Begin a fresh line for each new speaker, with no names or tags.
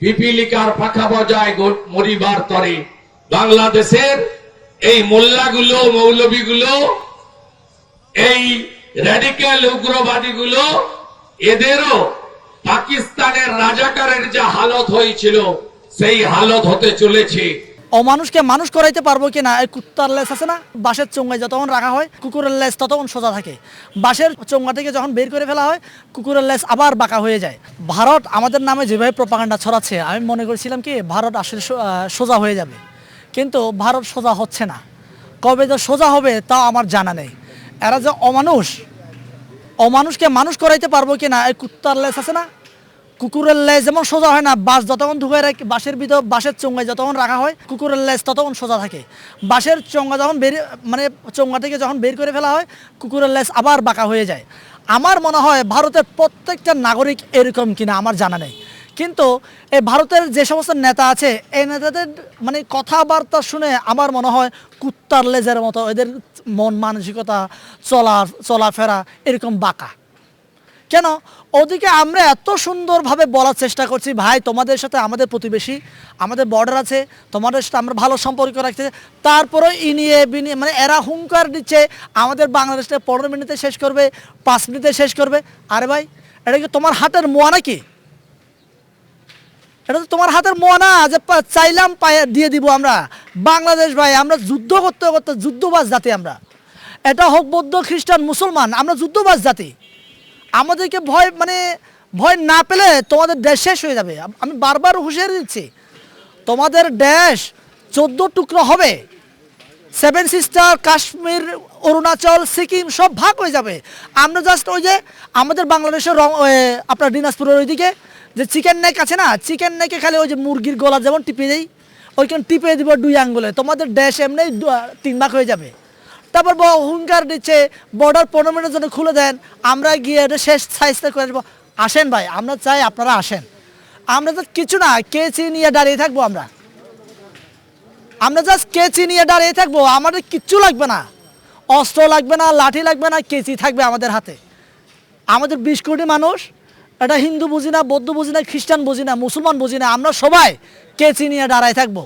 পিপিলিকার পাখা বজায় মরিবার তরে। বাংলাদেশের এই মোল্লাগুলো মৌলবীগুলো এই র্যাডিক্যাল উগ্রবাদীগুলো, এদেরও পাকিস্তানের রাজাকারের যা হালত হয়েছিল, সেই হালত হতে চলেছে।
অমানুষকে মানুষ করাইতে পারব কি না? কুত্তার লেস আছে না? বাঁশের চোঙ্গায় যতক্ষণ রাখা হয়, কুকুরের লেস ততক্ষণ সোজা থাকে। বাঁশের চোঙ্গা থেকে যখন বের করে ফেলা হয়, কুকুরের লেস আবার বাঁকা হয়ে যায়। ভারত আমাদের নামে যেভাবে প্রপাগান্ডা ছড়াচ্ছে, আমি মনে করেছিলাম কি, ভারত আসলে সোজা হয়ে যাবে। কিন্তু ভারত সোজা হচ্ছে না। কবে যে সোজা হবে, তাও আমার জানা নেই। এরা যে অমানুষ, অমানুষকে মানুষ করাইতে পারব কি না? এই কুত্তার লেস আছে না? কুকুরের লেজ যেমন সোজা হয় না, বাঁশ যতক্ষণ ঢুকে রাখি, বাঁশের ভিতর বাঁশের চোঙ্গায় যতক্ষণ রাখা হয়, কুকুরের লেজ ততক্ষণ সোজা থাকে। বাঁশের চোঙ্গা যখন বের মানে চোঙ্গা থেকে যখন বের করে ফেলা হয়, কুকুরের লেজ আবার বাঁকা হয়ে যায়। আমার মনে হয় ভারতের প্রত্যেকটা নাগরিক এরকম কিনা আমার জানা নেই। কিন্তু এই ভারতের যে সমস্ত নেতা আছে, এই নেতাদের মানে কথাবার্তা শুনে আমার মনে হয় কুত্তার লেজের মতো, এদের মন মানসিকতা, চলা, চলাফেরা এরকম বাঁকা। কেন? ওদিকে আমরা এত সুন্দরভাবে বলার চেষ্টা করছি, ভাই, তোমাদের সাথে আমাদের প্রতিবেশী, আমাদের বর্ডার আছে, তোমাদের সাথে আমরা ভালো সম্পর্ক রাখতে চাই। তারপরেও ইনিয়ে বিনিয়ে মানে এরা হুঙ্কার দিচ্ছে, আমাদের বাংলাদেশটা পনেরো মিনিটে শেষ করবে, পাঁচ মিনিটে শেষ করবে। আরে ভাই, এটা কি তোমার হাতের মোয়া নাকি? এটা তো তোমার হাতের মোয়া না, যে চাইলাম পায়ে দিয়ে দিব আমরা। বাংলাদেশ ভাই, আমরা যুদ্ধ করতে করতে যুদ্ধবাজ জাতি আমরা। এটা হোক বৌদ্ধ, খ্রিস্টান, মুসলমান, আমরা যুদ্ধবাজ জাতি। আমাদেরকে ভয় মানে ভয় না পেলে তোমাদের দেশ শেষ হয়ে যাবে। আমি বারবার হুঁশিয়ারি দিচ্ছি, তোমাদের দেশ চোদ্দ টুকরো হবে। সেভেন সিস্টার কাশ্মীর অরুণাচল সিকিম সব ভাগ হয়ে যাবে। আমরা জাস্ট ওই যে আমাদের বাংলাদেশের রং আপনার দিনাজপুরের ওইদিকে যে চিকেন নেক আছে না চিকেন নেকে খালি ওই যে মুরগির গলা যেমন টিপে দেই, ওইখানে টিপে দিব দুই আঙ্গুলে। তোমাদের দেশ এমনি তিন ভাগ হয়ে যাবে। তারপর হুঙ্কার দিচ্ছে বর্ডার পনেরো মিনিটের জন্য খুলে দেন, আমরা গিয়ে এটা শেষ সাইজটা করে দেবো। আসেন ভাই, আমরা চাই আপনারা আসেন। আমরা তো কিছু না কেচি নিয়ে দাঁড়িয়ে থাকব আমরা। আমরা জাস্ট কেচি নিয়ে দাঁড়িয়ে থাকব, আমাদের কিচ্ছু লাগবে না। অস্ত্র লাগবে না, লাঠি লাগবে না কেচি থাকবে আমাদের হাতে। আমাদের বিশ কোটি মানুষ, এটা হিন্দু বুঝি না, বৌদ্ধ বুঝি না, খ্রিস্টান বুঝি না, মুসলমান বুঝি না, আমরা সবাই কেচি নিয়ে দাঁড়ায় থাকব।